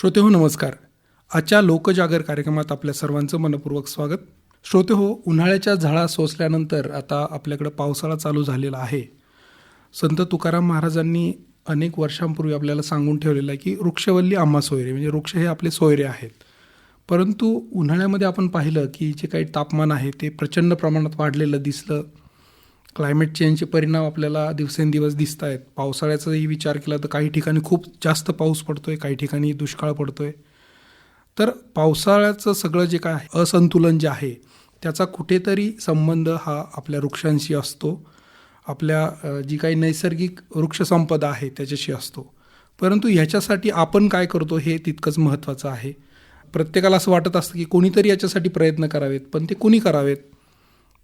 श्रोते हो नमस्कार. आजच्या लोकजागर कार्यक्रमात आपल्या सर्वांचं मनपूर्वक स्वागत. श्रोते हो उन्हाळ्याच्या झाडा सोसल्यानंतर आता आपल्याकडं पावसाळा चालू झालेला आहे. संत तुकाराम महाराजांनी अनेक वर्षांपूर्वी आपल्याला सांगून ठेवलेलं आहे की वृक्षवल्ली आम्हा सोयरे म्हणजे वृक्ष हे आपले सोयरे आहेत. परंतु उन्हाळ्यामध्ये आपण पाहिलं की जे काही तापमान आहे ते प्रचंड प्रमाणात वाढलेलं दिसलं. क्लायमेट चेंजचे परिणाम आपल्याला दिवसेंदिवस दिसत आहेत पावसाळ्याचाही विचार केला तर काही ठिकाणी खूप जास्त पाऊस पडतोय काही ठिकाणी दुष्काळ पडतोय. तर पावसाळ्याचं सगळं जे काय आहे, असंतुलन जे आहे त्याचा कुठेतरी संबंध हा आपल्या वृक्षांशी असतो. आपल्या जी काही नैसर्गिक वृक्षसंपदा आहे त्याच्याशी असतो. परंतु ह्याच्यासाठी आपण काय करतो हे तितकंच महत्त्वाचं आहे. प्रत्येकाला असं वाटत असतं की कोणीतरी याच्यासाठी प्रयत्न करावेत पण ते कुणी करावेत?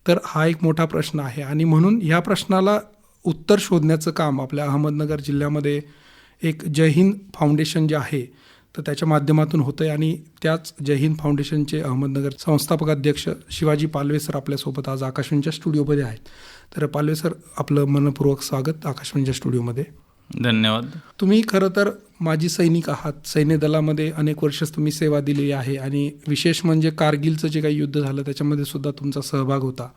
तर हा एक मोठा प्रश्न आहे. आणि म्हणून ह्या प्रश्नाला उत्तर शोधण्याचं काम आपल्या अहमदनगर जिल्ह्यामध्ये एक जय हिंद फाउंडेशन जे आहे तर त्याच्या माध्यमातून होतं आहे आणि त्याच जय हिंद फाउंडेशनचे अहमदनगर संस्थापक अध्यक्ष शिवाजी पालवे सर आपल्यासोबत आज आकाशवाणीच्या स्टुडिओमध्ये आहेत. तर पालवे सर आपलं मनपूर्वक स्वागत आकाशवाणीच्या स्टुडिओमध्ये. धन्यवाद. तुम्ही खरं तर माजी सैनिक आहात. सैन्य दलामध्ये अनेक वर्ष तुम्ही सेवा दिलेली आहे आणि विशेष म्हणजे कारगिलचं जे काही युद्ध झालं त्याच्यामध्ये सुद्धा तुमचा सहभाग होता.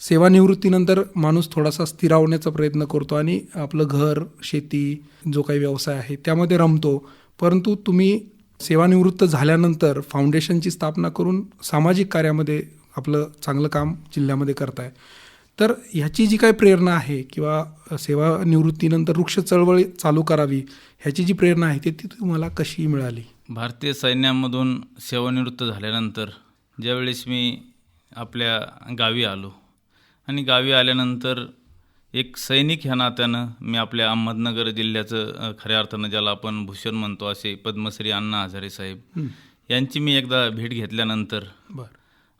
सेवानिवृत्तीनंतर माणूस थोडासा स्थिरावण्याचा प्रयत्न करतो आणि आपलं घर शेती जो काही व्यवसाय आहे त्यामध्ये रमतो. परंतु तुम्ही सेवानिवृत्त झाल्यानंतर फाउंडेशनची स्थापना करून सामाजिक कार्यामध्ये आपलं चांगलं काम जिल्ह्यामध्ये करताय. तर ह्याची जी काही प्रेरणा आहे किंवा सेवानिवृत्तीनंतर वृक्ष चळवळी चालू करावी ह्याची जी प्रेरणा आहे ती ती तुम्हाला कशी मिळाली? भारतीय सैन्यामधून सेवानिवृत्त झाल्यानंतर ज्यावेळेस मी आपल्या गावी आलो आणि गावी आल्यानंतर एक सैनिक ह्या नात्यानं मी आपल्या अहमदनगर जिल्ह्याचं खऱ्या अर्थानं ज्याला आपण भूषण म्हणतो असे पद्मश्री अण्णा हजारे साहेब यांची मी एकदा भेट घेतल्यानंतर बरं.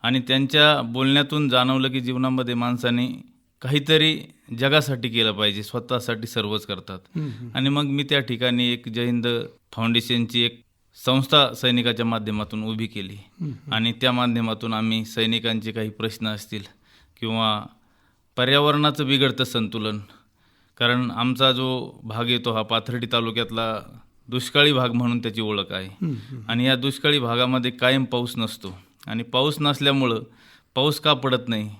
आणि त्यांच्या बोलण्यातून जाणवलं की जीवनामध्ये माणसाने काहीतरी जगासाठी केलं पाहिजे स्वतःसाठी सर्वच करतात. आणि मग मी त्या ठिकाणी एक जय हिंद फाउंडेशनची एक संस्था सैनिकाच्या माध्यमातून उभी केली. आणि त्या माध्यमातून आम्ही सैनिकांचे काही प्रश्न असतील किंवा पर्यावरणाचं बिघडतं संतुलन कारण आमचा जो भाग येतो हा पाथर्डी तालुक्यातला दुष्काळी भाग म्हणून त्याची ओळख आहे. आणि या दुष्काळी भागामध्ये कायम पाऊस नसतो. आणि पाऊस नसल्यामुळं पाऊस का पडत नाही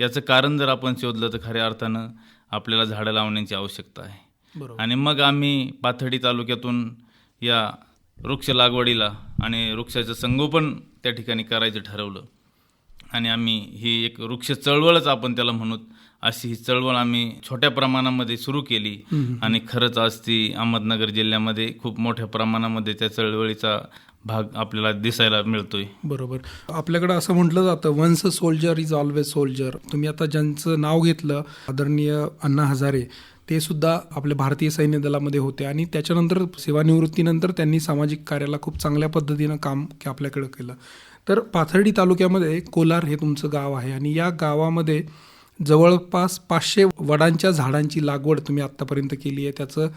याचं कारण जर आपण शोधलं तर खऱ्या अर्थानं आपल्याला झाडं लावण्याची आवश्यकता आहे. बरोबर. आणि मग आम्ही पाथर्डी तालुक्यातून या वृक्ष लागवडीला आणि वृक्षाचं संगोपन त्या ठिकाणी करायचं ठरवलं. आणि आम्ही ही एक वृक्ष चळवळच आपण त्याला म्हणू अशी ही चळवळ आम्ही छोट्या प्रमाणामध्ये सुरू केली. आणि खरंच आज ती अहमदनगर जिल्ह्यामध्ये खूप मोठ्या प्रमाणामध्ये त्या चळवळीचा भाग आपल्याला दिसायला मिळतोय. बरोबर. आपल्याकडं असं म्हटलं जातं once a soldier is always soldier तुम्ही आता ज्यांचं नाव घेतलं आदरणीय अण्णा हजारे ते सुद्धा आपल्या भारतीय सैन्य दलामध्ये होते आणि त्याच्यानंतर सेवानिवृत्तीनंतर त्यांनी सामाजिक कार्याला खूप चांगल्या पद्धतीनं काम आपल्याकडं केलं. तर पाथर्डी तालुक्यामध्ये कोलार हे तुमचं गाव आहे आणि या गावामध्ये जवळपास पाचशे वडांच्या झाडांची लागवड तुम्ही आत्तापर्यंत केली आहे. त्याचं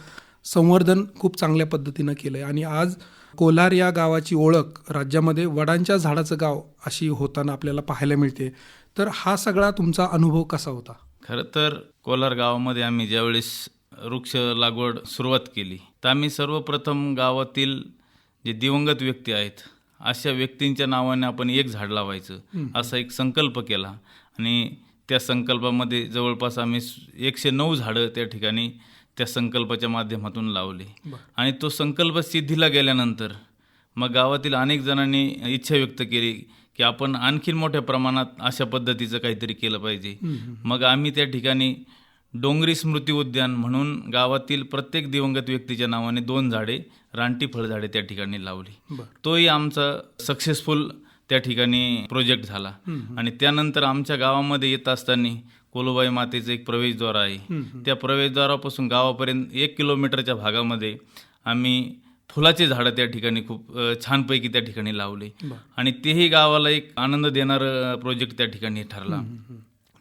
संवर्धन खूप चांगल्या पद्धतीनं केलं आहे आणि आज कोलार या गावाची ओळख राज्यामध्ये वडांच्या झाडाचं गाव अशी होताना आपल्याला पाहायला मिळते. तर हा सगळा तुमचा अनुभव कसा होता? खरं तर कोलार गावामध्ये आम्ही ज्यावेळेस वृक्ष लागवड सुरुवात केली तर आम्ही सर्वप्रथम गावातील जे दिवंगत व्यक्ती आहेत अशा व्यक्तींच्या नावाने आपण एक झाड लावायचं असा एक संकल्प केला. आणि त्या संकल्पामध्ये जवळपास आम्ही एकशे नऊ झाडं त्या ठिकाणी त्या संकल्पाच्या माध्यमातून लावली. आणि तो संकल्प सिद्धीला गेल्यानंतर मग गावातील अनेक जणांनी इच्छा व्यक्त केली की आपण आणखीन मोठ्या प्रमाणात अशा पद्धतीचं काहीतरी केलं पाहिजे. मग आम्ही त्या ठिकाणी डोंगरी स्मृती उद्यान म्हणून गावातील प्रत्येक दिवंगत व्यक्तीच्या नावाने दोन झाडे रानटी फळझाडे त्या ठिकाणी लावली. तोही आमचा सक्सेसफुल त्या ठिकाणी प्रोजेक्ट झाला. आणि त्यानंतर आमच्या गावामध्ये येत असताना कोलोबाई मातेचं एक प्रवेशद्वार आहे. त्या प्रवेशद्वारापासून गावापर्यंत एक किलोमीटरच्या भागामध्ये आम्ही फुलाचे झाडं त्या ठिकाणी खूप छानपैकी त्या ठिकाणी लावले. आणि तेही गावाला एक आनंद देणारं प्रोजेक्ट त्या ठिकाणी ठरला.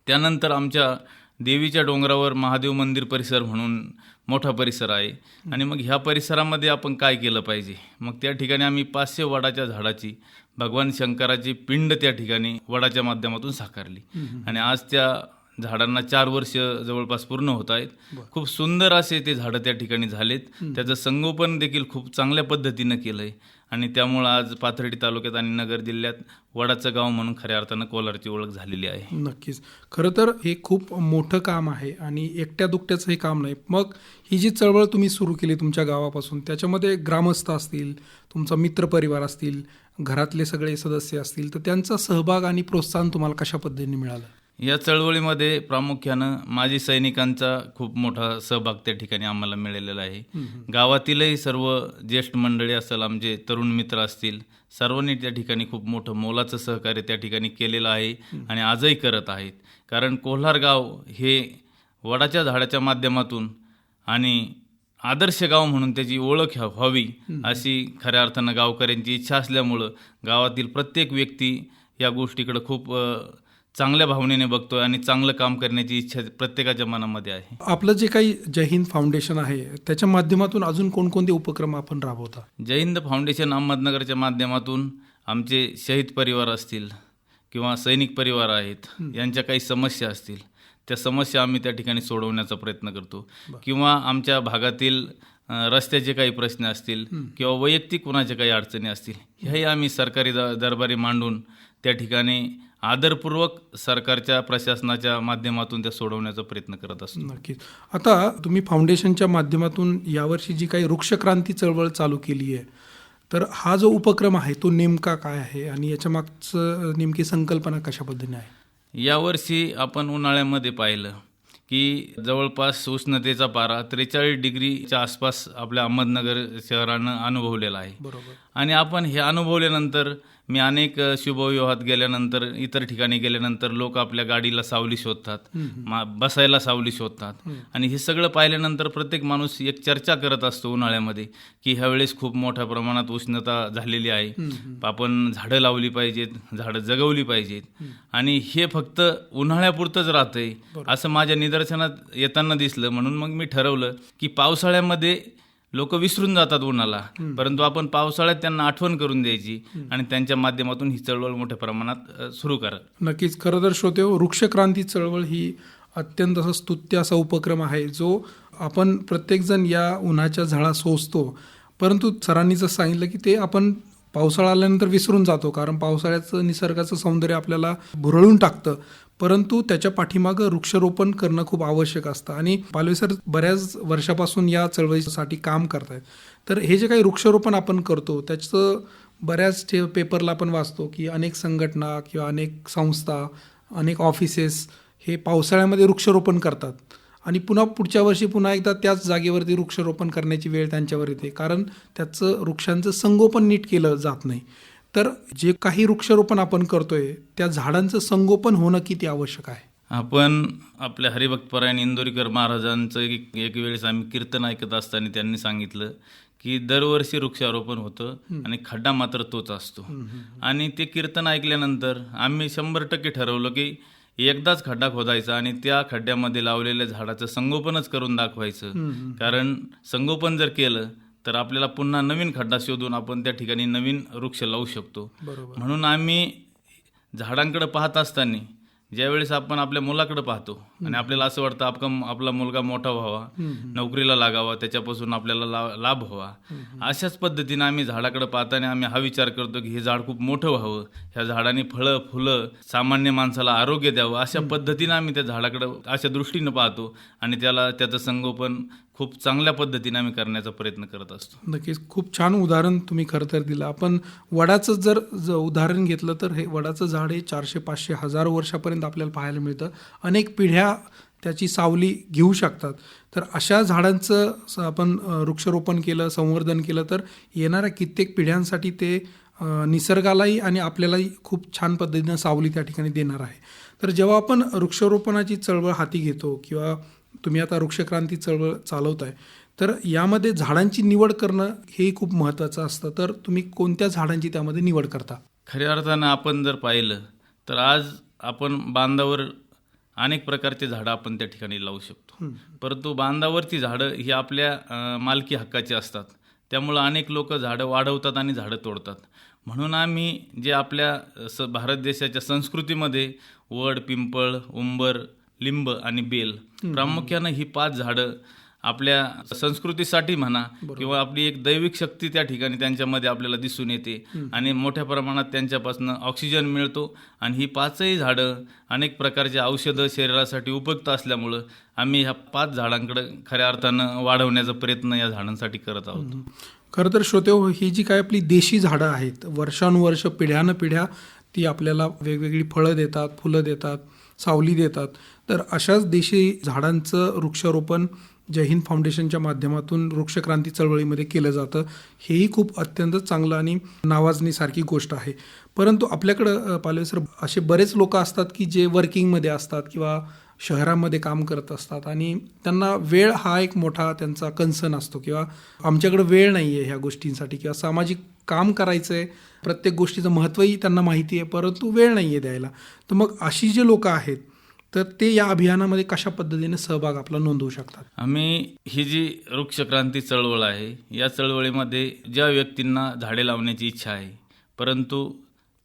त्यानंतर आमच्या देवीच्या डोंगरावर महादेव मंदिर परिसर म्हणून मोठा परिसर आहे. आणि मग ह्या परिसरामध्ये आपण काय केलं पाहिजे? मग त्या ठिकाणी आम्ही पाचशे वडाच्या झाडाची भगवान शंकराची पिंड त्या ठिकाणी वडाच्या माध्यमातून साकारली. आणि आज त्या झाडांना चार वर्ष जवळपास पूर्ण होत आहेत. खूप सुंदर असे ते झाडं त्या ठिकाणी झालेत. त्याचं संगोपन देखील खूप चांगल्या पद्धतीनं केलं आहे आणि त्यामुळं आज पाथर्डी तालुक्यात आणि नगर जिल्ह्यात वडाचं गाव म्हणून खऱ्या अर्थानं कोलारची ओळख झालेली आहे. नक्कीच. खरं तर हे खूप मोठं काम आहे आणि एकट्या दुकट्याचं हे काम नाही. मग ही जी चळवळ तुम्ही सुरू केली तुमच्या गावापासून त्याच्यामध्ये ग्रामस्थ असतील तुमचा मित्रपरिवार असतील घरातले सगळे सदस्य असतील तर त्यांचा सहभाग आणि प्रोत्साहन तुम्हाला कशा पद्धतीने मिळालं? या चळवळीमध्ये प्रामुख्यानं माजी सैनिकांचा खूप मोठा सहभाग त्या ठिकाणी आम्हाला मिळालेला आहे. गावातीलही सर्व ज्येष्ठ मंडळी असेल आमचे तरुण मित्र असतील सर्वांनी त्या ठिकाणी खूप मोठं मोलाचं सहकार्य त्या ठिकाणी केलेलं आहे आणि आजही करत आहेत. कारण कोल्हार गाव हे वडाच्या झाडाच्या माध्यमातून आणि आदर्श गाव म्हणून त्याची ओळख व्हा- व्हावी अशी खऱ्या अर्थानं गावकऱ्यांची इच्छा असल्यामुळं गावातील प्रत्येक व्यक्ती या गोष्टीकडे खूप चांगल्या भावनेने बघतोय आणि चांगलं काम करण्याची इच्छा प्रत्येकाच्या मनामध्ये आहे. आपलं जे काही जय हिंद फाउंडेशन आहे त्याच्या माध्यमातून अजून कोणकोणते उपक्रम आपण राबवता? जय हिंद फाउंडेशन अहमदनगरच्या माध्यमातून आमचे शहीद परिवार असतील किंवा सैनिक परिवार आहेत यांच्या काही समस्या असतील त्या समस्या आम्ही त्या ठिकाणी सोडवण्याचा प्रयत्न करतो. किंवा आमच्या भागातील रस्त्याचे काही प्रश्न असतील किंवा वैयक्तिक कुणाच्या काही अडचणी असतील ह्याही आम्ही सरकारी दरबारी मांडून त्या ठिकाणी आदरपूर्वक सरकारच्या प्रशासनाच्या माध्यमातून त्या सोडवण्याचा प्रयत्न करत असतो. नक्कीच. आता तुम्ही फाउंडेशनच्या माध्यमातून यावर्षी जी काही वृक्षक्रांती चळवळ चालू केली आहे तर हा जो उपक्रम आहे तो नेमका काय आहे आणि याच्या मागचं नेमकी संकल्पना कशा पद्धतीने आहे? यावर्षी आपण उन्हाळ्यामध्ये पाहिलं की जवळपास उष्णतेचा पारा त्रेचाळीस डिग्रीच्या आसपास आपल्या अहमदनगर शहरानं अनुभवलेला आहे. बरोबर. आणि आपण हे अनुभवल्यानंतर मी अनेक शुभविवाहात गेल्यानंतर इतर ठिकाणी गेल्यानंतर लोक आपल्या गाडीला सावली शोधतात मा- बसायला सावली शोधतात. आणि हे सगळं पाहिल्यानंतर प्रत्येक माणूस एक चर्चा करत असतो उन्हाळ्यामध्ये की ह्यावेळेस खूप मोठ्या प्रमाणात उष्णता झालेली आहे. आपण झाडं लावली पाहिजेत झाडं जगवली पाहिजेत. आणि हे फक्त उन्हाळ्यापुरतंच राहतंय असं माझ्या निदर्शनात येताना दिसलं. म्हणून मग मी ठरवलं की पावसाळ्यामध्ये लोक विसरून जातात उन्हाला. परंतु आपण पावसाळ्यात त्यांना आठवण करून द्यायची आणि त्यांच्या माध्यमातून ही चळवळ मोठ्या प्रमाणात सुरू करा नक्कीच. खरं तर श्रोते वृक्षक्रांती चळवळ ही अत्यंत असं स्तुत्य असा उपक्रम आहे जो आपण प्रत्येकजण या उन्हाच्या झळा सोसतो. परंतु सरांनी जसं सांगितलं की ते आपण पावसाळा आल्यानंतर विसरून जातो कारण पावसाळ्याचं निसर्गाचं सौंदर्य आपल्याला भुरळून टाकतं. परंतु त्याच्या पाठीमागं वृक्षारोपण करणं खूप आवश्यक असतं. आणि पालवे सर बऱ्याच वर्षापासून या चळवळीसाठी काम करतायत. तर हे जे काही वृक्षरोपण आपण करतो त्याचं बऱ्याच पेपरला आपण वाचतो की अनेक संघटना किंवा अनेक संस्था अनेक ऑफिसेस हे पावसाळ्यामध्ये वृक्षारोपण करतात. आणि पुन्हा पुढच्या वर्षी पुन्हा एकदा त्याच जागेवरती वृक्षारोपण करण्याची वेळ त्यांच्यावर येते. कारण त्याचं वृक्षांचं संगोपन नीट केलं जात नाही. तर जे काही वृक्षारोपण आपण करतोय त्या झाडांचं संगोपन होणं किती आवश्यक आहे? आपण आपल्या हरिभक्तपरायण इंदोरीकर महाराजांचं एक एक वेळेस आम्ही कीर्तन ऐकत असताना त्यांनी सांगितलं की दरवर्षी वृक्षारोपण होतं आणि खड्डा मात्र तोच असतो. आणि ते कीर्तन ऐकल्यानंतर आम्ही शंभर टक्के ठरवलं की एकदाच खड्डा खोदायचा आणि त्या खड्ड्यामध्ये लावलेल्या झाडाचं संगोपनच करून दाखवायचं. कारण संगोपन जर केलं तर आपल्याला पुन्हा नवीन खड्डा शोधून आपण त्या ठिकाणी नवीन वृक्ष लावू शकतो. म्हणून आम्ही झाडांकडे पाहत असताना ज्यावेळेस आपण आपल्या मुलाकडे पाहतो आणि आपल्याला असं वाटतं आपका आपला मुलगा मोठा व्हावा नोकरीला लागावा त्याच्यापासून आपल्याला ला- लाभ व्हावा. अशाच पद्धतीने आम्ही झाडाकडे पाहताना आम्ही हा विचार करतो की हे झाड खूप मोठं व्हावं ह्या झाडाने फळं फुलं सामान्य माणसाला आरोग्य द्यावं अशा पद्धतीने आम्ही त्या झाडाकडे अशा दृष्टीनं पाहतो आणि त्याला त्याचं संगोपन खूप चांगल्या पद्धतीने आम्ही करण्याचा प्रयत्न करत असतो. नक्कीच. खूप छान उदाहरण तुम्ही खरं तर दिलं. आपण वडाचं जर ज उदाहरण घेतलं तर हे वडाचं झाड हे चारशे पाचशे हजार वर्षापर्यंत आपल्याला पाहायला मिळतं. अनेक पिढ्या त्याची सावली घेऊ शकतात. तर अशा झाडांचं आपण वृक्षारोपण केलं संवर्धन केलं तर येणाऱ्या कित्येक पिढ्यांसाठी ते निसर्गालाही आणि आपल्यालाही खूप छान पद्धतीनं सावली त्या ठिकाणी देणार आहे. तर जेव्हा आपण वृक्षारोपणाची चळवळ हाती घेतो किंवा तुम्ही आता वृक्षक्रांती चळवळ चालवताय. तर यामध्ये झाडांची निवड करणं हे खूप महत्त्वाचं असतं. तर तुम्ही कोणत्या झाडांची त्यामध्ये निवड करता? खऱ्या अर्थानं आपण जर पाहिलं तर आज आपण बांधावर अनेक प्रकारचे झाडं आपण त्या ठिकाणी लावू शकतो. परंतु बांधावरची झाडं ही आपल्या मालकी हक्काची असतात. त्यामुळं अनेक लोक झाडं वाढवतात आणि झाडं तोडतात. म्हणून आम्ही जे आपल्या स भारत देशाच्या संस्कृतीमध्ये वड पिंपळ उंबर लिंब आणि बेल. प्रामुख्यानं ही पाच झाडं आपल्या संस्कृतीसाठी म्हणा किंवा आपली एक दैविक शक्ती त्या ठिकाणी त्यांच्यामध्ये आपल्याला दिसून येते. आणि मोठ्या प्रमाणात त्यांच्यापासून ऑक्सिजन मिळतो. आणि ही पाचही झाडं अनेक प्रकारचे औषधं शरीरासाठी उपयुक्त असल्यामुळं आम्ही ह्या पाच झाडांकडे खऱ्या अर्थानं वाढवण्याचा प्रयत्न या झाडांसाठी करत आहोत. खरं तर श्रोते हो, जी काय आपली देशी झाडं आहेत वर्षानुवर्ष पिढ्यानं पिढ्या ती आपल्याला वेगवेगळी फळं देतात फुलं देतात. सावली देतात. तर अशाच देशी झाडांचं वृक्षारोपण जय हिंद फाउंडेशनच्या माध्यमातून वृक्षक्रांती चळवळीमध्ये केलं जातं हेही खूप अत्यंत चांगलं आणि नावाजणीसारखी गोष्ट आहे. परंतु आपल्याकडं पालवे सर असे बरेच लोक असतात की जे वर्किंगमध्ये असतात किंवा शहरामध्ये काम करत असतात आणि त्यांना वेळ हा एक मोठा त्यांचा कन्सर्न असतो किंवा आमच्याकडे वेळ नाही आहे ह्या गोष्टींसाठी किंवा सामाजिक काम करायचं आहे प्रत्येक गोष्टीचं महत्त्वही त्यांना माहिती आहे परंतु वेळ नाही आहे द्यायला. तर मग अशी जे लोक आहेत तर ते या अभियानामध्ये कशा पद्धतीने सहभाग आपला नोंदवू शकतात? आम्ही ही जी वृक्षक्रांती चळवळ आहे या चळवळीमध्ये ज्या व्यक्तींना झाडे लावण्याची इच्छा आहे परंतु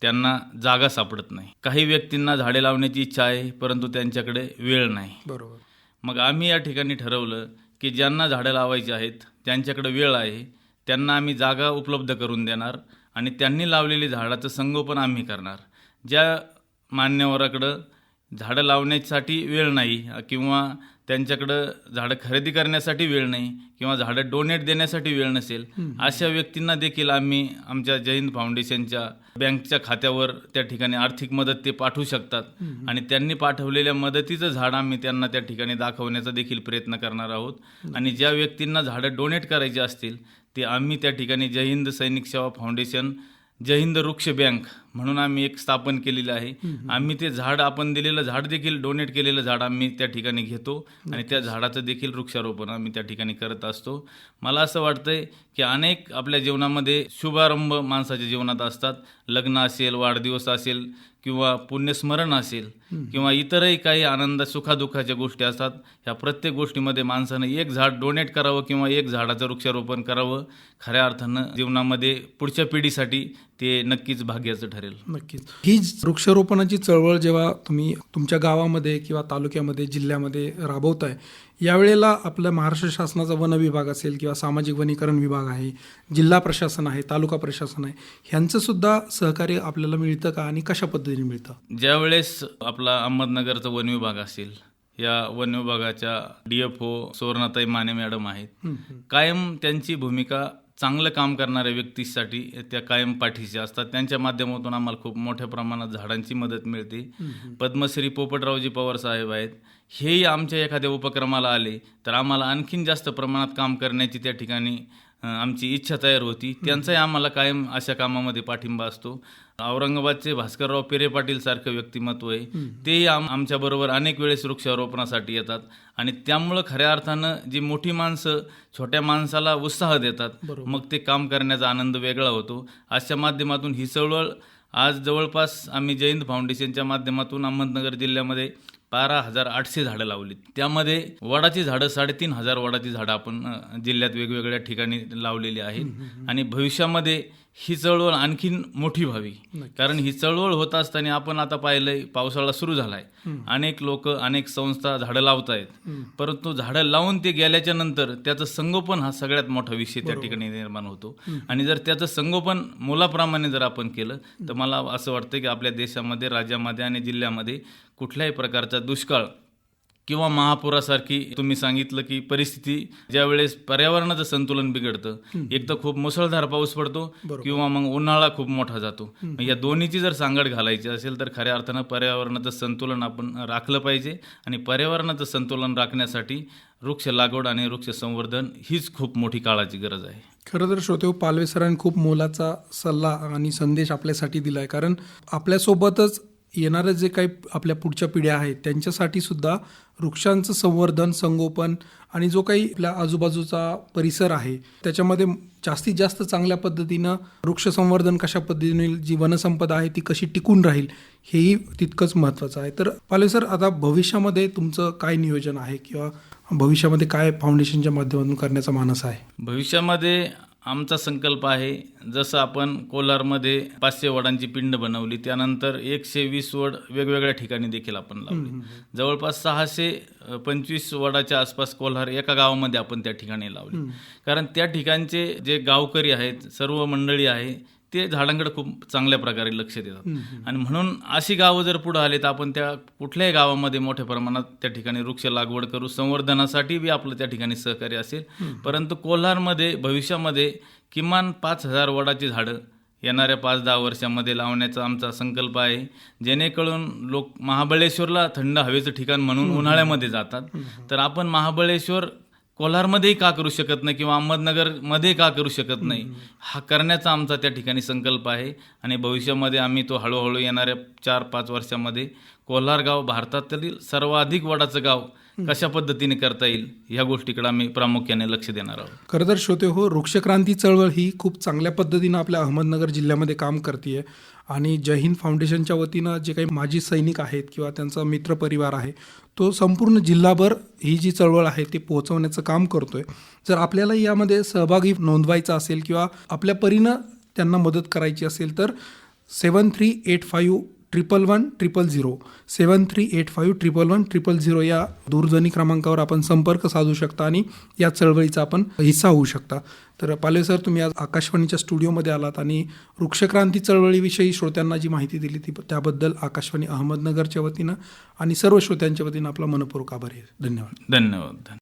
त्यांना जागा सापडत नाही. काही व्यक्तींना झाडे लावण्याची इच्छा आहे परंतु त्यांच्याकडे वेळ नाही. बरोबर. मग आम्ही या ठिकाणी ठरवलं की ज्यांना झाडं लावायची आहेत त्यांच्याकडे वेळ आहे त्यांना आम्ही जागा उपलब्ध करून देणार आणि त्यांनी लावलेली झाडाचं संगोपन आम्ही करणार. ज्या मान्यवराकडं झाडं लावण्यासाठी वेळ नाही किंवा त्यांच्याकडं झाडं खरेदी करण्यासाठी वेळ नाही किंवा झाडं डोनेट देण्यासाठी वेळ नसेल अशा व्यक्तींना देखील आम्ही आमच्या हिंद फाउंडेशनच्या बँकच्या खात्यावर त्या ठिकाणी आर्थिक मदत ते पाठवू शकतात. आणि त्यांनी पाठवलेल्या मदतीचं झाड आम्ही त्यांना त्या ठिकाणी दाखवण्याचा देखील प्रयत्न करणार आहोत. आणि ज्या व्यक्तींना झाडं डोनेट करायची असतील ते आम्ही त्या ठिकाणी जय हिंद सैनिक सेवा फाउंडेशन जय हिंद वृक्ष बँक म्हणून आम्ही एक स्थापन केलेलं आहे. आम्ही ते झाड आपण दिलेलं झाड देखील डोनेट केलेलं झाड आम्ही त्या ठिकाणी घेतो आणि त्या झाडाचं देखील वृक्षारोपण आम्ही त्या ठिकाणी करत असतो. मला असं वाटतंय की अनेक आपल्या जीवनामध्ये शुभारंभ माणसाच्या जीवनात असतात. लग्न असेल वाढदिवस असेल किंवा पुण्यस्मरण असेल किंवा इतरही काही आनंद सुखादुःखाच्या गोष्टी असतात ह्या प्रत्येक गोष्टीमध्ये माणसानं एक झाड डोनेट करावं किंवा एक झाडाचं वृक्षारोपण करावं खऱ्या अर्थानं जीवनामध्ये पुढच्या पिढीसाठी ते नक्कीच भाग्याचं ठरेल. नक्कीच. ही वृक्षारोपणाची चळवळ जेव्हा तुम्ही तुमच्या गावामध्ये किंवा तालुक्यामध्ये जिल्ह्यामध्ये राबवताय यावेळेला आपल्या महाराष्ट्र शासनाचा वन विभाग असेल किंवा सामाजिक वनीकरण विभाग आहे जिल्हा प्रशासन आहे तालुका प्रशासन आहे ह्यांचं सुद्धा सहकार्य आपल्याला मिळतं का आणि कशा पद्धतीने मिळतं? ज्यावेळेस आपला अहमदनगरचा वन विभाग असेल या वन विभागाच्या डी एफ ओ सुवर्णाताई माने मॅडम आहेत कायम त्यांची भूमिका चांगलं काम करणाऱ्या व्यक्तीसाठी त्या कायम पाठीशी असतात. त्यांच्या माध्यमातून आम्हाला खूप मोठ्या प्रमाणात झाडांची मदत मिळते. पद्मश्री पोपटरावजी पवार साहेब आहेत. हेही आमच्या एखाद्या उपक्रमाला आले तर आम्हाला आणखीन जास्त प्रमाणात काम करण्याची त्या ठिकाणी आमची इच्छा तयार होती. त्यांचाही आम्हाला कायम अशा कामामध्ये पाठिंबा असतो. औरंगाबादचे भास्करराव पेरे पाटील सारखं व्यक्तिमत्व आहे. तेही आम आमच्या बरोबर अनेक वेळेस वृक्षारोपणासाठी येतात. आणि त्यामुळं खऱ्या अर्थानं जी मोठी माणसं छोट्या माणसाला उत्साह देतात मग ते काम करण्याचा आनंद वेगळा होतो. अशा माध्यमातून ही चळवळ आज जवळपास आम्ही जयंत फाउंडेशनच्या माध्यमातून अहमदनगर जिल्ह्यामध्ये बारा हजार आठशे झाडं लावलीत. त्यामध्ये वडाची झाडं साडेतीन हजार वडाची झाडं आपण जिल्ह्यात वेगवेगळ्या ठिकाणी लावलेली आहेत. आणि भविष्यामध्ये ही चळवळ आणखीन मोठी व्हावी. कारण ही चळवळ होत असताना आपण आता पाहिलंय पावसाळा सुरू झालाय. अनेक लोक अनेक संस्था झाडं लावतायत. परंतु झाडं लावून ते गेल्याच्यानंतर त्याचं संगोपन हा सगळ्यात मोठा विषय त्या ठिकाणी निर्माण होतो. आणि जर त्याचं संगोपन मुलाप्रमाणे जर आपण केलं तर मला असं वाटतं की आपल्या देशामध्ये राज्यामध्ये आणि जिल्ह्यामध्ये कुठल्याही प्रकारचा दुष्काळ किंवा महापुरासारखी तुम्ही सांगितलं की परिस्थिती ज्यावेळेस पर्यावरणाचं संतुलन बिघडतं एक तर खूप मुसळधार पाऊस पडतो किंवा मग उन्हाळा खूप मोठा जातो. या दोन्हीची जर सांगड घालायची असेल तर खऱ्या अर्थानं पर्यावरणाचं संतुलन आपण राखलं पाहिजे आणि पर्यावरणाचं संतुलन राखण्यासाठी वृक्ष लागवड आणि वृक्ष संवर्धन हीच खूप मोठी काळाची गरज आहे. खरं तर श्रोतेव पालवे सरांनी खूप मोलाचा सल्ला आणि संदेश आपल्यासाठी दिला आहे कारण आपल्यासोबतच येणारं जे काही आपल्या पुढच्या पिढ्या आहेत त्यांच्यासाठी सुद्धा वृक्षांचं संवर्धन संगोपन आणि जो काही आपल्या आजूबाजूचा परिसर आहे त्याच्यामध्ये जास्तीत जास्त चांगल्या पद्धतीनं वृक्ष संवर्धन कशा पद्धतीने जी वनसंपदा आहे ती कशी टिकून राहील हेही तितकंच महत्त्वाचं आहे. तर पाले सर आता भविष्यामध्ये तुमचं काय नियोजन आहे किंवा भविष्यामध्ये काय फाउंडेशनच्या माध्यमातून करण्याचा मानस आहे? भविष्यामध्ये आमचा संकल्प आहे जसं आपण कोलारमध्ये पाचशे वडांची पिंड बनवली त्यानंतर एकशे वीस वड वेगवेगळ्या ठिकाणी देखील आपण लावले. जवळपास सहाशे पंचवीस वडाच्या आसपास कोल्हार एका गावामध्ये आपण त्या ठिकाणी लावले. कारण त्या ठिकाणचे जे गावकरी आहेत सर्व मंडळी आहे ते झाडांकडे खूप चांगल्या प्रकारे लक्ष देतात. आणि म्हणून अशी गावं जर पुढे आली तर आपण त्या कुठल्याही गावामध्ये मोठ्या प्रमाणात त्या ठिकाणी वृक्ष लागवड करू. संवर्धनासाठी बी आपलं त्या ठिकाणी सहकार्य असेल. परंतु कोल्हारमध्ये भविष्यामध्ये किमान पाच हजार वडाची झाडं येणाऱ्या पाच दहा वर्षामध्ये लावण्याचा आमचा संकल्प आहे. जेणेकरून लोक महाबळेश्वरला थंड हवेचं ठिकाण म्हणून उन्हाळ्यामध्ये जातात. तर आपण महाबळेश्वर कोल्हारमध्येही का करू शकत नाही किंवा अहमदनगरमध्ये का करू शकत नाही? हा करण्याचा आमचा त्या ठिकाणी संकल्प आहे आणि भविष्यामध्ये आम्ही तो हळूहळू येणाऱ्या चार पाच वर्षामध्ये कोल्हार गाव भारतातील सर्वाधिक वडाचं गाव कशा पद्धतीने करता येईल ह्या गोष्टीकडे आम्ही प्रामुख्याने लक्ष देणार आहोत. खरं तर श्रोते हो वृक्षक्रांती चळवळ ही खूप चांगल्या पद्धतीनं आपल्या अहमदनगर जिल्ह्यामध्ये काम करते आणि जय हिंद फाउंडेशनच्या वतीनं जे काही माजी सैनिक आहेत किंवा त्यांचा मित्रपरिवार आहे तो संपूर्ण जिल्हाभर ही जी चळवळ आहे ती पोहोचवण्याचं काम करतोय. जर आपल्याला यामध्ये सहभागी नोंदवायचा असेल किंवा आपल्या परीनं त्यांना मदत करायची असेल तर seven three eight five triple one triple zero seven three eight five triple one triple zero या दूरध्वनी क्रमांकावर आपण संपर्क साधू शकता आणि या चळवळीचा आपण हिस्सा होऊ शकता. तर पाले सर तुम्ही आज आकाशवाणीच्या स्टुडिओमध्ये आलात आणि वृक्षक्रांती चळवळीविषयी श्रोत्यांना जी माहिती दिली ती त्याबद्दल आकाशवाणी अहमदनगरच्या वतीनं आणि सर्व श्रोत्यांच्या वतीनं आपला मनपूर्वक आभार आहे. धन्यवाद. धन्यवाद.